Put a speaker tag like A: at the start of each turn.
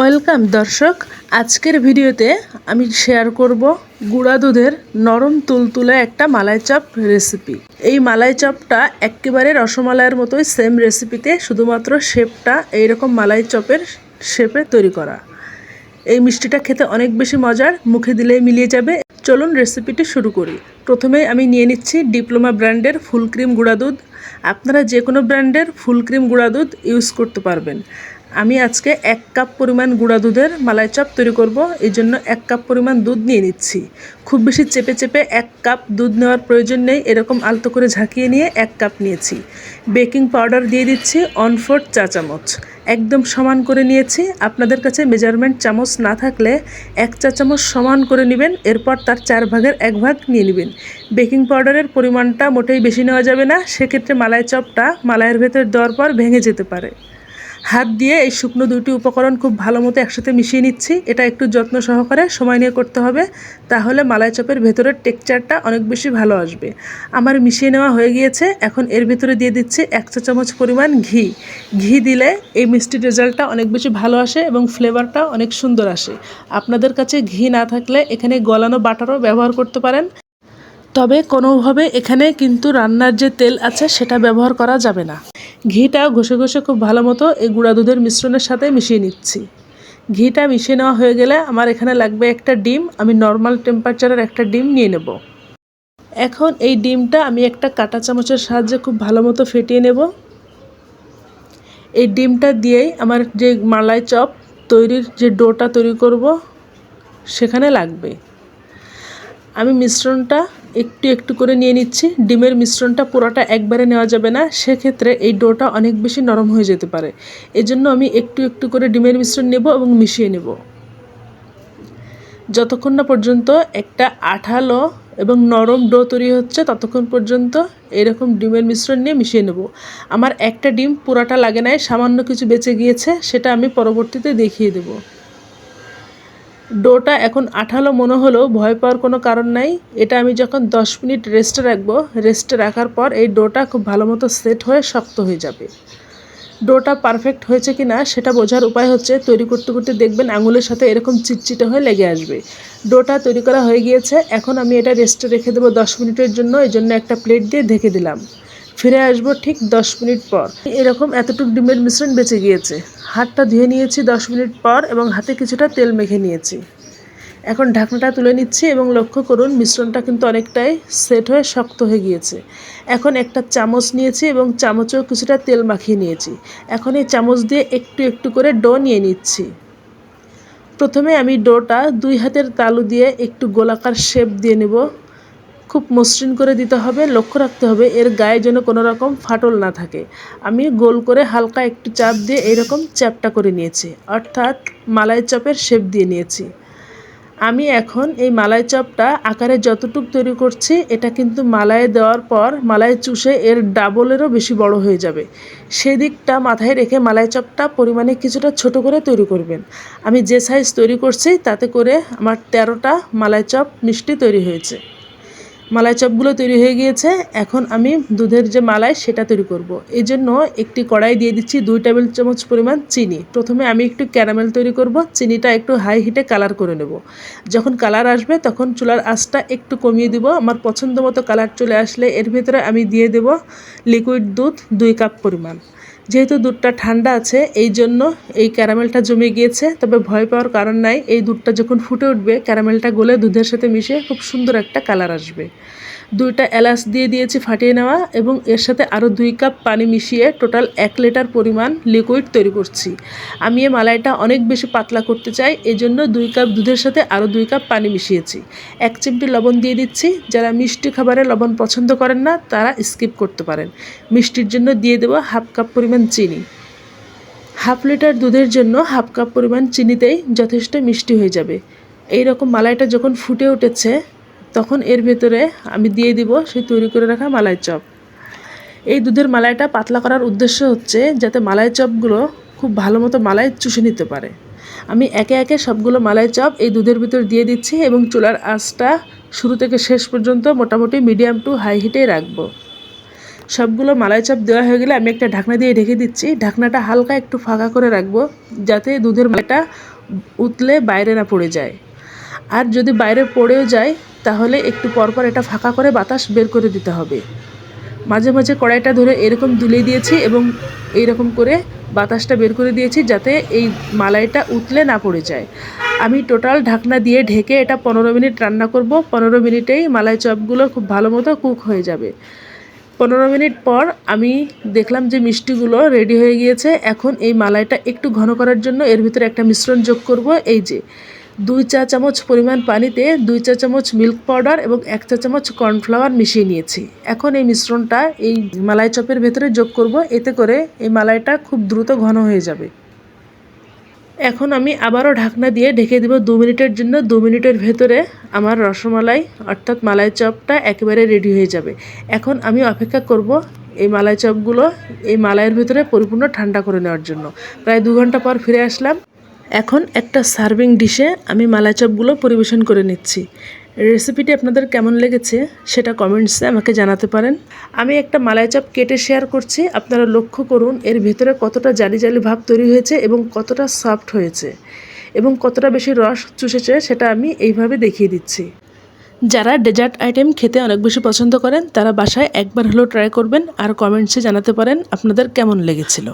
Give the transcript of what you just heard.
A: Welcome দর্শক, আজকের ভিডিওতে আমি শেয়ার করব গুঁড়া দুধের নরম তুলতুলে একটা মালাই চপ রেসিপি এই মালাই চপটা একেবারে রসমালাইয়ের মতোই সেম রেসিপিতে শুধুমাত্র শেপটা এইরকম মালাই চপের শেপে তৈরি করা। এই মিষ্টিটা খেতে অনেক বেশি মজার, মুখে দিলেই মিলিয়ে যাবে। চলুন রেসিপিটি শুরু করি। প্রথমেই আমি নিয়ে নিচ্ছি ডিপ্লোমা ব্র্যান্ডের ফুল ক্রিম গুঁড়া দুধ। আপনারা যে কোনো ব্র্যান্ডের ফুল ক্রিম গুঁড়া দুধ ইউজ করতে পারবেন। আমি আজকে এক কাপ পরিমাণ গুঁড়া দুধের মালাই চপ তৈরি করব, এই জন্য এক কাপ পরিমাণ দুধ নিয়ে নিচ্ছি। খুব বেশি চেপে চেপে এক কাপ দুধ নেওয়ার প্রয়োজন নেই, এরকম আলতো করে ঝাঁকিয়ে নিয়ে এক কাপ নিয়েছি। বেকিং পাউডার দিয়ে দিচ্ছি অন ফোর্থ চা চামচ। একদম সমান করে নিয়েছি, আপনাদের কাছে মেজারমেন্ট চামচ না থাকলে এক চা চামচ সমান করে নেবেন, এরপর তার চার ভাগের এক ভাগ নিয়ে নেবেন। বেকিং পাউডারের পরিমাণটা মোটেই বেশি নেওয়া যাবে না, সেক্ষেত্রে মালাই চপটা মালাইয়ের ভেতর দেওয়ার পর ভেঙে যেতে পারে। হাত দিয়ে এই শুকনো দুটি উপকরণ খুব ভালো মতো একসাথে মিশিয়ে নিচ্ছি। এটা একটু যত্ন সহকারে সময় নিয়ে করতে হবে। তাহলে মালাই চপের ভেতরের টেক্সচারটা অনেক বেশি ভালো আসবে। আমার মিশিয়ে নেওয়া হয়ে গিয়েছে। এখন এর ভেতরে দিয়ে দিচ্ছি এক চা চামচ পরিমাণ ঘি। ঘি দিলে এই মিষ্টির রেজাল্টটা অনেক বেশি ভালো আসে এবং ফ্লেভারটা অনেক সুন্দর আসে। আপনাদের কাছে ঘি না থাকলে এখানে গলানো বাটারও ব্যবহার করতে পারেন। তবে কোনোভাবে এখানে কিন্তু রান্নার যে তেল আছে সেটা ব্যবহার করা যাবে না। ঘিটা ঘষে ঘষে খুব ভালো মতো এই গুঁড়া দুধের মিশ্রণের সাথে মিশিয়ে নিচ্ছি। ঘিটা মিশিয়ে নেওয়া হয়ে গেলে আমার এখানে লাগবে একটা ডিম, আমি নর্মাল টেম্পারেচারের একটা ডিম নিয়ে নেব। এখন এই ডিমটা আমি একটা কাঁটা চামচের সাহায্যে খুব ভালো মতো ফেটিয়ে নেব। এই ডিমটা দিয়েই আমার যে মালাই চপ তৈরির যে ডোটা তৈরি করব, সেখানে লাগবে। আমি মিশ্রণটা একটু একটু করে নিয়ে নিচ্ছি। ডিমের মিশ্রণটা পুরোটা একবারে নেওয়া যাবে না। সেক্ষেত্রে এই ডোটা অনেক বেশি নরম হয়ে যেতে পারে। এজন্য আমি একটু একটু করে ডিমের মিশ্রণ নেব এবং মিশিয়ে নেব। যতক্ষণ না পর্যন্ত একটা আঠালো এবং নরম ডো তৈরি হচ্ছে, ততক্ষণ পর্যন্ত এরকম ডিমের মিশ্রণ নিয়ে মিশিয়ে নেব। আমার একটা ডিম পুরাটা লাগে নাই, সামান্য কিছু বেঁচে গিয়েছে, সেটা আমি পরবর্তীতে দেখিয়ে দেবো। ডোটা এখন আঠালো মনে হলেও ভয় পাওয়ার কোনো কারণ নাই। এটা আমি যখন দশ মিনিট রেস্টে রাখব রেস্টে রাখার পর এই ডোটা খুব ভালো মতো সেট হয়ে শক্ত হয়ে যাবে। ডোটা পারফেক্ট হয়েছে কি না সেটা বোঝার উপায় হচ্ছে তৈরি করতে করতে দেখবেন আঙুলের সাথে এরকম চিটচিটে হয়ে লেগে আসবে। ডোটা তৈরি করা হয়ে গিয়েছে, এখন আমি এটা রেস্টে রেখে দেবো দশ মিনিটের জন্য এই জন্য একটা প্লেট দিয়ে ঢেকে দিলাম। ফিরে আসব ঠিক দশ মিনিট পর। এরকম এতটুকু ডিমের মিশ্রণ বেঁচে গিয়েছে। হাতটা ধুয়ে নিয়েছি দশ মিনিট পর এবং হাতে কিছুটা তেল মেখে নিয়েছি। এখন ঢাকনাটা তুলে নিচ্ছি এবং লক্ষ্য করুন মিশ্রণটা কিন্তু অনেকটাই সেট হয়ে শক্ত হয়ে গিয়েছে। এখন একটা চামচ নিয়েছি এবং চামচেও কিছুটা তেল মাখিয়ে নিয়েছি। এখন এই চামচ দিয়ে একটু একটু করে ডো নিয়ে নিচ্ছি। প্রথমে আমি ডোটা দুই হাতের তালু দিয়ে একটু গোলাকার শেপ দিয়ে নেব। খুব মসৃণ করে দিতে হবে, লক্ষ্য রাখতে হবে এর গায়ে যেন কোনো রকম ফাটল না থাকে। আমি গোল করে হালকা একটু চাপ দিয়ে এরকম চ্যাপটা করে নিয়েছি, অর্থাৎ মালাই চপের শেপ দিয়ে নিয়েছি। আমি এখন এই মালাই চপটা আকারে যতটুকু তৈরি করছি, এটা কিন্তু মালায় দেওয়ার পর মালাই চুষে এর ডাবলেরও বেশি বড় হয়ে যাবে। সেদিকটা মাথায় রেখে মালাই চপটা পরিমাণে কিছুটা ছোট করে তৈরি করবেন। আমি যে সাইজ তৈরি করছি, তাতে করে আমার তেরোটা মালাই চপ মিষ্টি তৈরি হয়েছে। মালাই চপগুলো তৈরি হয়ে গিয়েছে। এখন আমি দুধের যে মালাই, সেটা তৈরি করব। এই জন্য একটি কড়াই দিয়ে দিচ্ছি দুই টেবিল চামচ পরিমাণ চিনি। প্রথমে আমি একটু ক্যারামেল তৈরি করব। চিনিটা একটু হাই হিটে কালার করে নেব। যখন কালার আসবে, তখন চুলার আঁচটা একটু কমিয়ে দিব। আমার পছন্দ মতো কালার চলে আসলে এর ভেতরে আমি দিয়ে দেব লিকুইড দুধ দুই কাপ পরিমাণ। যেহেতু দুধটা ঠান্ডা আছে, এই জন্য এই ক্যারামেলটা জমে গিয়েছে। তবে ভয় পাওয়ার কারণ নাই, এই দুধটা যখন ফুটে উঠবে, ক্যারামেলটা গলে দুধের সাথে মিশে খুব সুন্দর একটা কালার আসবে। দুইটা এলাচ দিয়ে দিয়েছি ফাটিয়ে নেওয়া এবং এর সাথে আরও দুই কাপ পানি মিশিয়ে টোটাল এক লিটার পরিমাণ লিকুইড তৈরি করছি। আমি এই মালাইটা অনেক বেশি পাতলা করতে চাই এই জন্য দুই কাপ দুধের সাথে আরও দুই কাপ পানি মিশিয়েছি। এক চিমটি লবণ দিয়ে দিচ্ছি, যারা মিষ্টি খাবারে লবণ পছন্দ করেন না, তারা স্কিপ করতে পারেন। মিষ্টির জন্য দিয়ে দেবো হাফ কাপ পরিমাণ চিনি। হাফ লিটার দুধের জন্য হাফ কাপ পরিমাণ চিনিতেই যথেষ্ট মিষ্টি হয়ে যাবে। এই রকম মালাইটা যখন ফুটে উঠেছে তখন এর ভেতরে আমি দিয়ে দিব সেই তৈরি করে রাখা মালাই চপ। এই দুধের মালাইটা পাতলা করার উদ্দেশ্য হচ্ছে যাতে মালাই চপগুলো খুব ভালো মতো মালাই চুষে নিতে পারে। আমি একে একে সবগুলো মালাই চপ এই দুধের ভিতর দিয়ে দিচ্ছি এবং চুলার আঁচটা শুরু থেকে শেষ পর্যন্ত মোটামুটি মিডিয়াম টু হাই হিটেই রাখব। সবগুলো মালাই চপ দেওয়া হয়ে গেলে আমি একটা ঢাকনা দিয়ে ঢেকে দিচ্ছি। ঢাকনাটা হালকা একটু ফাঁকা করে রাখব যাতে দুধের মালাইটা উতলে বাইরে না পড়ে যায়। আর যদি বাইরে পড়েও যায় তাহলে একটু পরপর এটা ফাঁকা করে বাতাস বের করে দিতে হবে। মাঝে মাঝে কড়াইটা ধরে এরকম দুলিয়ে দিয়েছি এবং এইরকম করে বাতাসটা বের করে দিয়েছি যাতে এই মালাইটা উতলে না পড়ে যায়। আমি টোটাল ঢাকনা দিয়ে ঢেকে এটা পনেরো মিনিট রান্না করব। পনেরো মিনিটেই মালাই চপগুলো খুব ভালো মতো কুক হয়ে যাবে। পনেরো মিনিট পর আমি দেখলাম যে মিষ্টিগুলো রেডি হয়ে গিয়েছে। এখন এই মালাইটা একটু ঘন করার জন্য এর ভিতরে একটা মিশ্রণ যোগ করব। এই যে দুই চা চামচ পরিমাণ পানিতে দুই চা চামচ মিল্ক পাউডার এবং এক চা চামচ কর্নফ্লাওয়ার মিশিয়ে নিয়েছি। এখন এই মিশ্রণটা এই মালাই চপের ভেতরে যোগ করব, এতে করে এই মালাইটা খুব দ্রুত ঘন হয়ে যাবে। এখন আমি আবারও ঢাকনা দিয়ে ঢেকে দিব দু মিনিটের জন্য। দু মিনিটের ভেতরে আমার রসমালাই অর্থাৎ মালাই চপটা একেবারে রেডি হয়ে যাবে। এখন আমি অপেক্ষা করব এই মালাই চপগুলো এই মালাইয়ের ভেতরে পরিপূর্ণ ঠান্ডা করে নেওয়ার জন্য। প্রায় দু ঘণ্টা পর ফিরে আসলাম। এখন একটা সার্ভিং ডিশে আমি মালাই চপগুলো পরিবেশন করে নিচ্ছি। রেসিপিটি আপনাদের কেমন লেগেছে সেটা কমেন্টসে আমাকে জানাতে পারেন। আমি একটা মালাই চপ কেটে শেয়ার করছি, আপনারা লক্ষ্য করুন, এর ভেতরে কতটা জালি জালি ভাব তৈরি হয়েছে এবং কতটা সফট হয়েছে এবং কতটা বেশি রস চুষেছে সেটা আমি এইভাবে দেখিয়ে দিচ্ছি। যারা ডেজার্ট আইটেম খেতে অনেক বেশি পছন্দ করেন, তারা বাসায় একবার হলেও ট্রাই করবেন আর কমেন্টসে জানাতে পারেন আপনাদের কেমন লেগেছিল।